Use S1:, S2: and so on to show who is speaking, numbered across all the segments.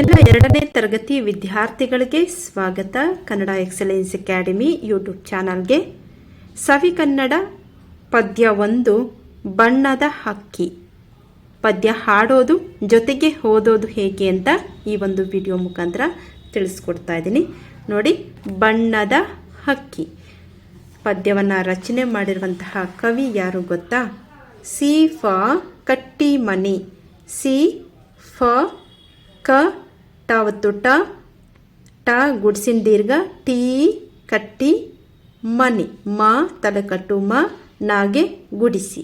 S1: ಎಲ್ಲ ಎರಡನೇ ತರಗತಿ ವಿದ್ಯಾರ್ಥಿಗಳಿಗೆ ಸ್ವಾಗತ. ಕನ್ನಡ ಎಕ್ಸಲೆನ್ಸ್ ಅಕಾಡೆಮಿ ಯೂಟ್ಯೂಬ್ ಚಾನಲ್ಗೆ ಸವಿ ಕನ್ನಡ ಪದ್ಯ ಒಂದು, ಬಣ್ಣದ ಹಕ್ಕಿ. ಪದ್ಯ ಹಾಡೋದು, ಜೊತೆಗೆ ಓದೋದು ಹೇಗೆ ಅಂತ ಈ ಒಂದು ವಿಡಿಯೋ ಮುಖಾಂತರ ತಿಳಿಸ್ಕೊಡ್ತಾ ಇದ್ದೀನಿ. ನೋಡಿ, ಬಣ್ಣದ ಹಕ್ಕಿ. ಪದ್ಯವನ್ನು ರಚನೆ ಮಾಡಿರುವಂತಹ ಕವಿ ಯಾರು ಗೊತ್ತಾ? ಸಿ ಫ ಕಟ್ಟಿ ಮನಿ ಸಿ ಫ ಕ ಟಾವತ್ತು ಟ ಟ ಗುಡ್ಸಿನ ದೀರ್ಘ, ಟಿ ಕಟ್ಟಿ, ಮನಿ, ಮ ತಲೆಕಟ್ಟು ಮ ನಾಗೆ ಗುಡಿಸಿ.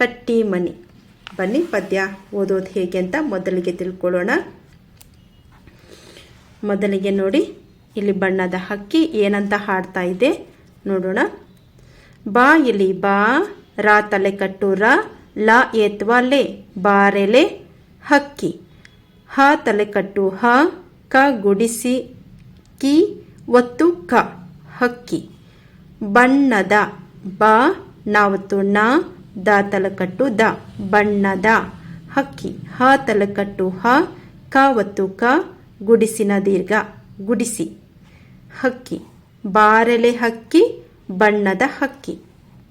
S1: ಕಟ್ಟಿ, ಮನಿ. ಬನ್ನಿ ಪದ್ಯ ಓದೋದು ಹೇಗೆ ಅಂತ ಮೊದಲಿಗೆ ತಿಳ್ಕೊಳ್ಳೋಣ. ಮೊದಲಿಗೆ ನೋಡಿ, ಇಲ್ಲಿ ಬಣ್ಣದ ಹಕ್ಕಿ ಏನಂತ ಹಾಡ್ತಾ ಇದೆ, ನೋಡೋಣ. ಬಾ ಇಲ್ಲಿ ಬಾ, ರಾ ತಲೆ ಕಟ್ಟು ರ, ಲ ಏತ್ವಾ ಲೆ ಬಾರೆಲೆ ಹಕ್ಕಿ. ಹ ತಲೆಕಟ್ಟು, ಹ ಕ ಗುಡಿಸಿ, ಕಿ ಒತ್ತು ಕ ಹಕ್ಕಿ. ಬಣ್ಣದ, ಬ ನಾವತ್ತು ನ ದ ತಲೆಕಟ್ಟು ದ. ಬಣ್ಣದ, ಹಕ್ಕಿ. ಹ ತಲೆಕಟ್ಟು, ಹ ಕ ಒತ್ತು ಕ ಗುಡಿಸಿನ ದೀರ್ಘ, ಗುಡಿಸಿ. ಹಕ್ಕಿ. ಬಾರೆಲೆ ಹಕ್ಕಿ, ಬಣ್ಣದ ಹಕ್ಕಿ.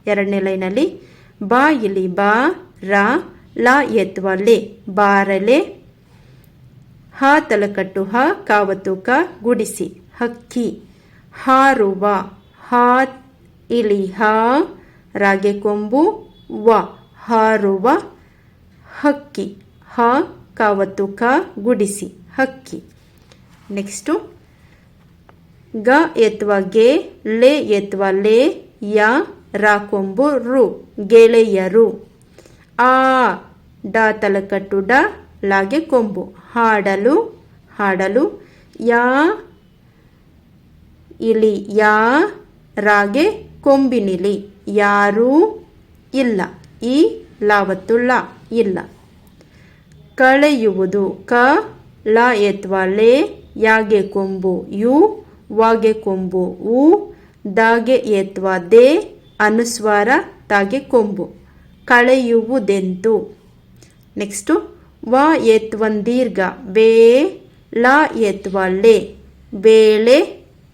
S1: ಎರಡನೇ ಲೈನಲ್ಲಿ, ಬಾ ಇಲಿ ಬಾ, ರ, ಲ ಎತ್ವ ಲೆ. ಬಾರಲೆ ಹ ತಲಕಟ್ಟು, ಹ ಕಾವತ್ತು ಕ ಗುಡಿಸಿ. ಹಕ್ಕಿ. ಹಾರುವ ಹಾ ಇಲಿ ಹ ರಾಗೆ ಕೊಂಬು. ವ. ಹಾರುವ ಹಕ್ಕಿ. ಹ ಕಾವತ್ತು ಕ ಗುಡಿಸಿ. ಹಕ್ಕಿ. ನೆಕ್ಸ್ಟು. ಗ ಎತ್ವ ಗೆ, ಲೆ ಎತ್ವ ಲೆ, ಯ ರಾ ಕೊಂಬು ರು, ಗೆಳೆಯರು. ಆ, ಡ ತಲಕಟ್ಟು ಡ ಲಾಗೆ ಕೊಂಬು. ಹಾಡಲು ಹಾಡಲು, ಯಾ, ಇಲಿ, ಯಾ, ರಾಗೆ ಕೊಂಬಿನಿಲಿ. ಯಾರೂ ಇಲ್ಲ. ಈ ಲಾವತ್ತು ಲ ಇಲ್ಲ. ಕಳೆಯುವುದು ಕ, ಲ ಎತ್ವ ಲೇ, ಯಾಗೆ ಕೊಂಬು, ಯು, ವಾಗೆ ಕೊಂಬು, ಉ, ದಾಗೆ ಎತ್ವ ದೇ, ಅನುಸ್ವಾರ, ತಾಗೆ ಕೊಂಬು. ಕಳೆಯುವುದೆಂತು? ನೆಕ್ಸ್ಟು ವ ಎತ್ವಂದೀರ್ಘ ಬೇ ಲ ಎತ್ವ ಲೆ ಬೇಳೆ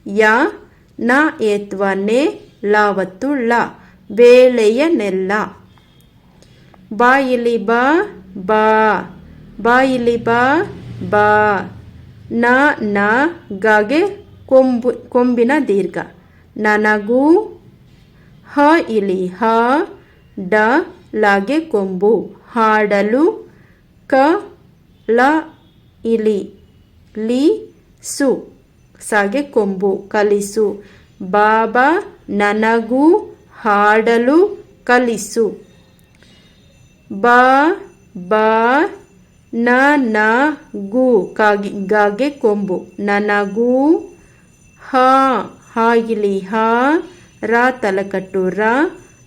S1: ಯ ನ ಎತ್ವ ನೆ ಲಾವತ್ತು ಲ ಬೇಳೆಯ ನೆಲ್ಲ. ಬಾಯಿಲಿ ಬಾ ಬಾ. ಬಾಯಿಲಿ ಬಾ ಬಾ. ನ ನ, ಗಾಗೆ, ಕೊಂಬು, ಕೊಂಬಿನ ದೀರ್ಘ. ನನಗೂ ಹ ಇಲಿ ಹ, ಡ ಲಾಗೆ ಕೊಂಬು. ಹಾಡಲು ಕ ಲ ಇಲಿ, ಲಿ, ಸು. ಸಾಗೆ ಕೊಂಬು, ಕಲಿಸು. ಬಾಬಾ ನನಗೂ ಹಾಡಲು ಕಲಿಸು. ಬಾ ಬಾ, ನ ನ, ಗು. ಕಾಗಿ, ಗಾಗೆ ಕೊಂಬು. ನನಗೂ ಹ ಹಾಗಿಲಿ ಹ, ರ, ತಲಕಟ್ಟು, ರ,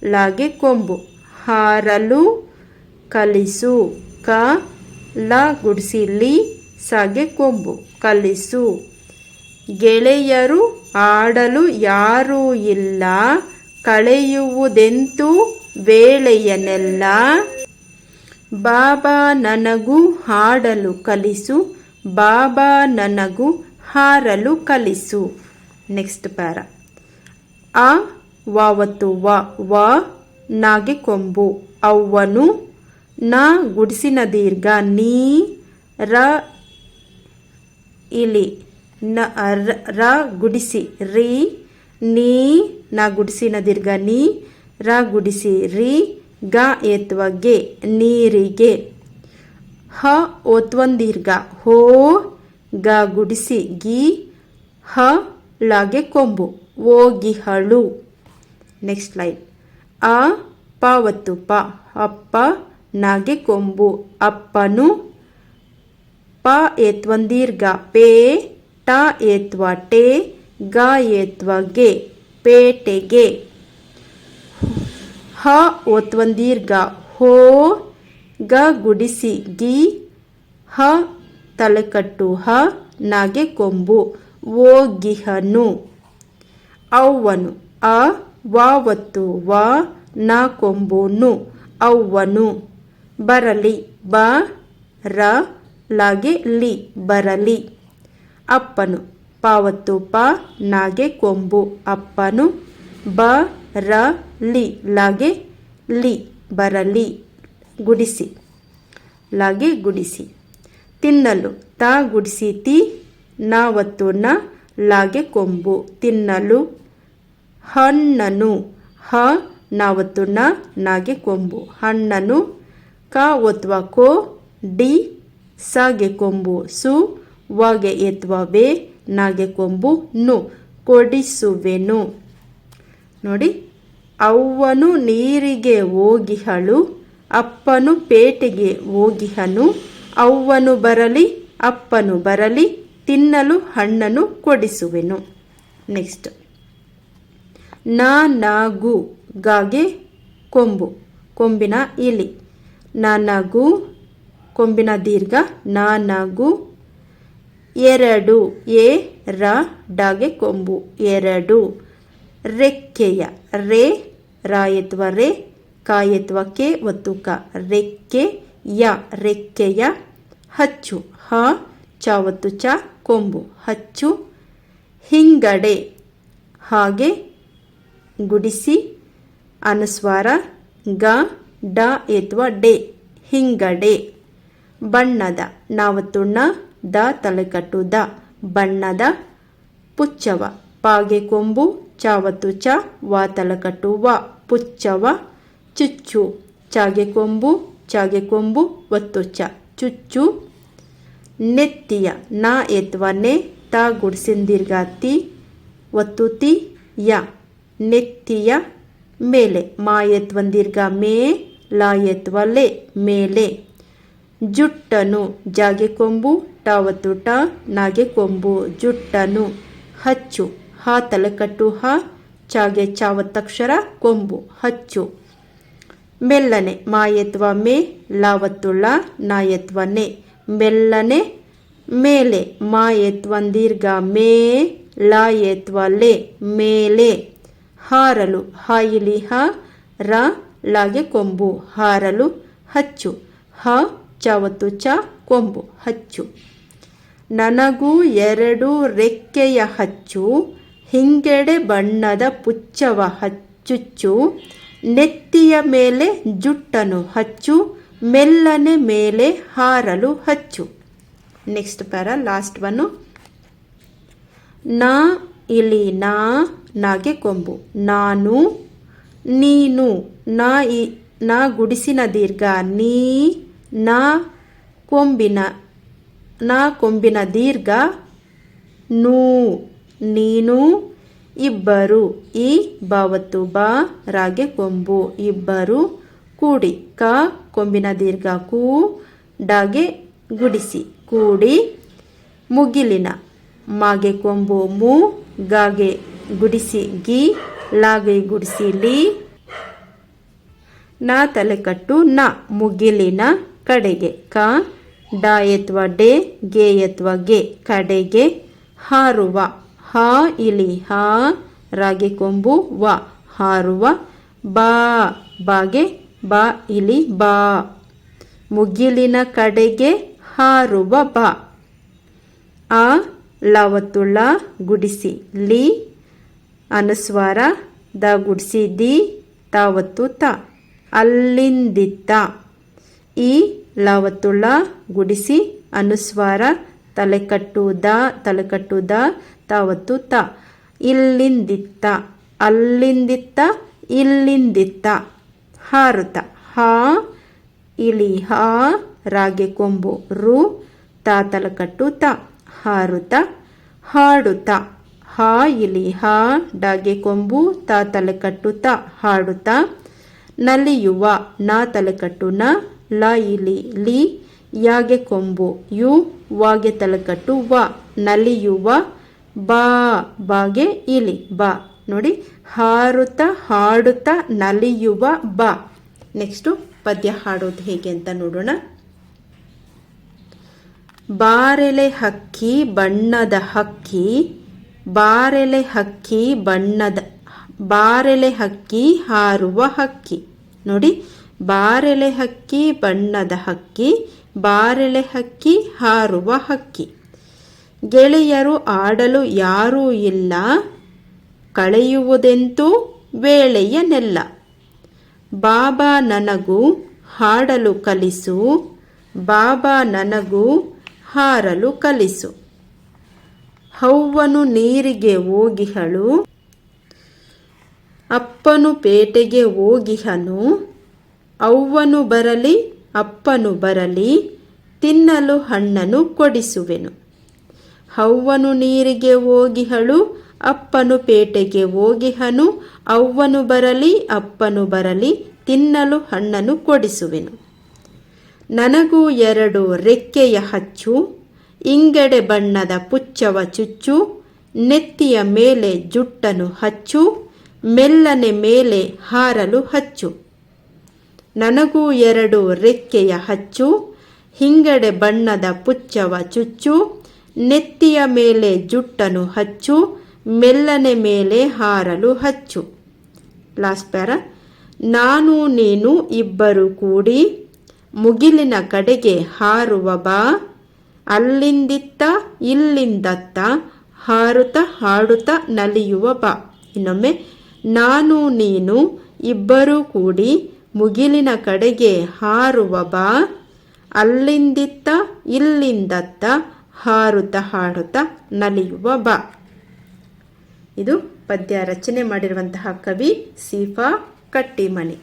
S1: ಲಾಗೆ ಕೊಂಬು. ಹಾರಲು ಕಲಿಸು. ಕ, ಲ ಗುಡಿಸಿ, ಲಿ ಸಾಗೆ ಕೊಂಬು. ಕಲಿಸು. ಗೆಳೆಯರು ಆಡಲು ಯಾರೂ ಇಲ್ಲ. ಕಳೆಯುವುದೆಂತೂ ವೇಳೆಯನೆಲ್ಲ. ಬಾಬಾ ನನಗೂ ಹಾಡಲು ಕಲಿಸು. ಬಾಬಾ ನನಗೂ ಹಾರಲು ಕಲಿಸು. Next para. ಆ ವಾವತ್ತು ವ ವ, ನಾಗೆ ಕೊಂಬು. ಅವ್ವನು ನ ಗುಡಿಸಿನ ದೀರ್ಘ, ನೀ ರ ಇಲಿ. ನ, ರ ಗುಡಿಸಿ, ರಿ. ನೀ, ನ ಗುಡಿಸಿನ ದೀರ್ಘ, ನೀ, ರ ಗುಡಿಸಿ, ರಿ. ಗ ಎತ್ವ ಗೆ, ನೀರಿಗೆ. ಹ ಒತ್ವಂದೀರ್ಘ ಹೋ ಗ ಗುಡಿಸಿ, ಗಿ. ಹ ಲಾಗೆ ಕೊಂಬು ಓಗಿಹಳು ನೆಕ್ಸ್ಟ್ ಲೈನ್. ಅ, ಪ, ಒತ್ತು, ಪ. ಅಪ್ಪ ನಾಗೆ ಕೊಂಬು ಅಪ್ಪನು ಪ ಎತ್ವಂದೀರ್ಘ ಪೇ, ಟ ಏತ್ವ, ಟೆ, ಗ ಎತ್ವ ಗೆ, ಪೇಟೆಗೆ. ಹ ಒತ್ವಂದೀರ್ಘ ಹೋ, ಗ ಗುಡಿಸಿ, ಗಿ, ಹ ತಲೆಕಟ್ಟು, ಹ ನಾಗೆ ಕೊಂಬು ಗಿಹನು. ಅವ್ವನು, ಅ ವತ್ತು ವ, ನ ಕೊಂಬುನು, ಅವ್ವನು. ಬರಲಿ ಬ ರ ಲಾಗೆ ಲಿ, ಬರಲಿ. ಅಪ್ಪನು ಪಾವತ್ತು, ಪ, ನಾಗೆ ಕೊಂಬು. ಅಪ್ಪನು ಬ ರ ಲಿ ಲಾಗೆ ಲಿ, ಬರಲಿ. ಗುಡಿಸಿ, ಲಾಗೆ ಗುಡಿಸಿ. ತಿನ್ನಲು, ತ ಗುಡಿಸಿ, ತಿ, ನಾವತ್ತು, ನ, ಲಾಗೆ ಕೊಂಬು. ತಿನ್ನಲು, ಹಣ್ಣನು, ಹ, ನಾವತ್ತು, ನ, ನಾಗೆ ಕೊಂಬು. ಹಣ್ಣನು ಕ ಒತ್ವ ಕೋ, ಡಿ ಸಾಗೆ ಕೊಂಬು, ಸು ವಾಗೆ ಎತ್ವ ವೆ ನಾಗೆ ಕೊಂಬು, ನು, ಕೊಡಿಸುವೆನು. ನೋಡಿ, ಅವ್ವನು ನೀರಿಗೆ ಹೋಗಿಹಳು ಅಪ್ಪನು ಪೇಟೆಗೆ ಹೋಗಿಹನು ಅವ್ವನು ಬರಲಿ, ಅಪ್ಪನು ಬರಲಿ, ತಿನ್ನಲು ಹಣ್ಣನ್ನು ಕೊಡಿಸುವೆನು. ನೆಕ್ಸ್ಟ್ ನಾಗು ಗಾಗೆ ಕೊಂಬು, ಕೊಂಬಿನ ಇಲಿ. ನನಗು ಕೊಂಬಿನ ದೀರ್ಘ ನನಗು ಎರಡು ಎ ರ ಡಾಗೆ ಕೊಂಬು. ಎರಡು ರೆಕ್ಕೆಯ ರೇ ರಾಯತ್ವ ರೇ, ಕಾಯತ್ವ ಕೆ ಒತ್ತು ಕ. ರೆಕ್ಕೆ ಯ ರೆಕ್ಕೆಯ ಹಚ್ಚು, ಹ ಚ ಒತ್ತು ಚ ಕೊಂಬು. ಹಚ್ಚು ಹಿಂಗಡೆ ಹಾಗೆ ಗುಡಿಸಿ ಅನುಸ್ವಾರ ಗ ಡ ಎತ್ವ ಡೆ, ಹಿಂಗಡೆ. ಬಣ್ಣದ ನಾವತ್ತುಣ್ಣ, ದ ತಲೆಕಟ್ಟು ದ. ಬಣ್ಣದ ಪುಚ್ಚವ, ಪಾಗೆ ಕೊಂಬು, ಚಾವತ್ತು ಚ, ವಾ ತಲೆಕಟ್ಟು ವ. ಪುಚ್ಚವ, ಚುಚ್ಚು. ಚಾಗೆ ಕೊಂಬು ಚಾಗೆ ಕೊಂಬು ಒತ್ತು ಚ. ಚುಚ್ಚು. ನೆತ್ತಿಯ, ನ ಎತ್ವ ನೆ, ತ ಗುಡ್ಸಿಂದಿರ್ಗಾತಿ ಒತ್ತು ತಿ, ಯ. ನೆತ್ತಿಯ ಮೇಲೆ, ಮಾ ಎತ್ವಂದಿರ್ಗ ಮೇ ಲಾ ಎತ್ವ ಲೆ ಮೇಲೆ. ಜುಟ್ಟನು ಜಾಗೆ ಕೊಂಬು ಟಾವತ್ತು ಟಾ ನಾಗೆ ಕೊಂಬು. ಜುಟ್ಟನು ಹಚ್ಚು ಹಾ ತಲೆಕಟ್ಟು ಹಾ, ಚಾಗೆ ಚಾವತ್ತಕ್ಷರ ಕೊಂಬು, ಹಚ್ಚು. ಮೆಲ್ಲನೆ ಮಾಯತ್ವ ಮೇ ಲಾವತ್ತುಳ್ಳ ನಾಯತ್ವ ನಾಯತ್ವನೆ. ಮೆಲ್ಲನೆ ಮೇಲೆ ಮಾಯತ್ವಂದೀರ್ಘ ಮೇ ಲಾಯತ್ವ ಲೆ ಮೇಲೆ. ಹಾರಲು ಹಾಯಿಲಿ ಹ, ರ ಲಾಗೆ ಕೊಂಬು, ಹಾರಲು ಹಚ್ಚು. ಹ, ಚಾವತ್ತು ಚ, ಕೊಂಬು ಹಚ್ಚು. ನನಗೂ ಎರಡು ರೆಕ್ಕೆಯ ಹಚ್ಚು, ಹಿಂಗೆಡೆ ಬಣ್ಣದ ಪುಚ್ಚವ ಹಚ್ಚುಚ್ಚು. ನೆತ್ತಿಯ ಮೇಲೆ ಜುಟ್ಟನು ಹಚ್ಚು, ಮೆಲ್ಲನೆ ಮೇಲೆ ಹಾರಲು ಹಚ್ಚು. ನೆಕ್ಸ್ಟ್ ಪ್ಯಾರ, ಲಾಸ್ಟ್ ಒನ್ನು ನಾ, ಇಲ್ಲಿ ನಾ, ನಾಗೆ ಕೊಂಬು. ನಾನು, ನೀನು. ನಾ ಇ ನಾ ಗುಡಿಸಿನ ದೀರ್ಘ, ನೀ ನಾ ಕೊಂಬಿನ ನಾ ಕೊಂಬಿನ ದೀರ್ಘ, ನೂ ನೀನು ಇಬ್ಬರು ಈ ಬಾವತ್ತು ಬಾ ರಾಗೆ ಕೊಂಬು, ಇಬ್ಬರು ಕೂಡಿ ಕ ಕೊಂಬಿನ ದೀರ್ಘ, ಕೂ ಡಾಗೆ ಗುಡಿಸಿ, ಕೂಡಿ ಮುಗಿಲಿನ, ಮಾಗೆ ಕೊಂಬು ಮು ಗಾಗೆ ಗುಡಿಸಿ, ಗಿ ಲಾಗೆ ಗುಡಿಸಿ, ಲಿ ನಾ ತಲೆಕಟ್ಟು ನ ಮುಗಿಲಿನ ಕಡೆಗೆ. ಕ ಡ ಎತ್ವ ಡೆ ಗೆ ಎತ್ವ ಗೆ ಕಡೆಗೆ ಹಾರುವ. ಹ ಇಲಿ ಹ ರಾಗಿ ಕೊಂಬು ವ ಹಾರುವ. ಬಾ ಬಾಗೆ ಬಾ ಇಲಿ ಬಾ. ಮುಗಿಲಿನ ಕಡೆಗೆ ಹಾರುವ ಬಾ. ಆ ಲವತ್ತುಳ್ಳ ಗುಡಿಸಿ. ಲಿ ಅನುಸ್ವಾರ ದ ಗುಡಿಸಿ. ದಿ ತಾವತ್ತು ತ. ಅಲ್ಲಿಂದಿತ್ತ. ಈ ಲವತ್ತುಳ್ಳ ಗುಡಿಸಿ ಅನುಸ್ವಾರ ತಲೆಕಟ್ಟು ದ ತಲೆಕಟ್ಟು ದ ತಾವತ್ತು ತ ಇಲ್ಲಿಂದಿತ್ತ, ಅಲ್ಲಿಂದಿತ್ತ, ಇಲ್ಲಿಂದಿತ್ತ. ಹಾರುತ ಹಾ ಇಲಿ ಹಾ, ರಾಗೆ, ಕೊಂಬು, ರು, ತಾ ತಲಕಟ್ಟು ತ ಹಾರುತ ಹಾಡುತ್ತ. ಹಾ ಇಲಿ ಹಾ, ಡಾಗೆ, ಕೊಂಬು, ತಾ ತಲೆಕಟ್ಟು ತ ಹಾಡುತ್ತ ನಲಿಯುವ ನಾ ತಲೆಕಟ್ಟು ನ, ಲ ಇಲಿ ಲಿ, ಯಾಗೆ ಕೊಂಬು, ಯು ವಾಗೆ ತಲೆಕಟ್ಟು ವ, ನಲಿಯುವ ಬಾ, ಬಾಗೆ ಇಲಿ, ಬಾ. ನೋಡಿ, ಹಾರುತ್ತ, ಹಾಡುತ್ತ, ನಲಿಯುವ ಬಾ. ನೆಕ್ಸ್ಟು ಪದ್ಯ ಹಾಡೋದು ಹೇಗೆ ಅಂತ ನೋಡೋಣ. ಬಾರೆಲೆ ಹಕ್ಕಿ ಬಣ್ಣದ ಹಕ್ಕಿ, ಬಾರೆಲೆ ಹಕ್ಕಿ ಬಣ್ಣದ, ಬಾರೆಲೆ ಹಕ್ಕಿ ಹಾರುವ ಹಕ್ಕಿ. ನೋಡಿ, ಬಾರೆಲೆ ಹಕ್ಕಿ, ಬಣ್ಣದ ಹಕ್ಕಿ, ಬಾರೆಲೆ ಹಕ್ಕಿ, ಹಾರುವ ಹಕ್ಕಿ. ಗೆಳೆಯರು ಆಡಲು ಯಾರೂ ಇಲ್ಲ, ಕಳೆಯುವುದೆಂತೂ ವೇಳೆಯ ನೆಲ್ಲ ಬಾಬಾ ನನಗೂ ಹಾಡಲು ಕಲಿಸು, ಬಾಬಾ ನನಗೂ ಹಾರಲು ಕಲಿಸು. ಹೌವನು ನೀರಿಗೆ ಹೋಗಿಹಳು ಅಪ್ಪನು ಪೇಟೆಗೆ ಹೋಗಿಹನು. ಅವ್ವನು ಬರಲಿ, ಅಪ್ಪನು ಬರಲಿ, ತಿನ್ನಲು ಹಣ್ಣನು ಕೊಡಿಸುವೆನು. ಹವ್ವನು ನೀರಿಗೆ ಹೋಗಿಹಳು, ಅಪ್ಪನು ಪೇಟೆಗೆ ಹೋಗಿಹನು. ಅವ್ವನು ಬರಲಿ, ಅಪ್ಪನು ಬರಲಿ, ತಿನ್ನಲು ಹಣ್ಣನು ಕೊಡಿಸುವೆನು. ನನಗೂ ಎರಡು ರೆಕ್ಕೆಯ ಹಚ್ಚು, ಇಂಗಡೆ ಬಣ್ಣದ ಪುಚ್ಚವ ಚುಚ್ಚು, ನೆತ್ತಿಯ ಮೇಲೆ ಜುಟ್ಟನು ಹಚ್ಚು ಮೆಲ್ಲನೆ ಮೇಲೆ ಹಾರಲು ಹಚ್ಚು. ನನಗೂ ಎರಡು ರೆಕ್ಕೆಯ ಹಚ್ಚು, ಹಿಂಗಡೆ ಬಣ್ಣದ ಪುಚ್ಚವ ಚುಚ್ಚು, ನೆತ್ತಿಯ ಮೇಲೆ ಜುಟ್ಟನು ಹಚ್ಚು, ಮೆಲ್ಲನೆ ಮೇಲೆ ಹಾರಲು ಹಚ್ಚು. Last para. ನಾನು ನೀನು ಇಬ್ಬರು ಕೂಡಿ ಮುಗಿಲಿನ ಕಡೆಗೆ ಹಾರುವ ಬಾ. ಅಲ್ಲಿಂದಿತ್ತ ಇಲ್ಲಿಂದತ್ತ ಹಾರುತ್ತ ಹಾಡುತ್ತ ನಲಿಯುವ ಬಾ. ಇನ್ನೊಮ್ಮೆ ನಾನು, ನೀನು, ಇಬ್ಬರೂ ಕೂಡಿ ಮುಗಿಲಿನ ಕಡೆಗೆ ಹಾರುವ ಬಾ. ಅಲ್ಲಿಂದಿತ್ತ, ಇಲ್ಲಿಂದತ್ತ ಹಾರುತ್ತ ಹಾಡುತ್ತ ನಲಿಯುವ ಬಾ. ಇದು ಪದ್ಯ ರಚನೆ ಮಾಡಿರುವಂತಹ ಕವಿ ಸೀಫಾ ಕಟ್ಟಿಮನಿ.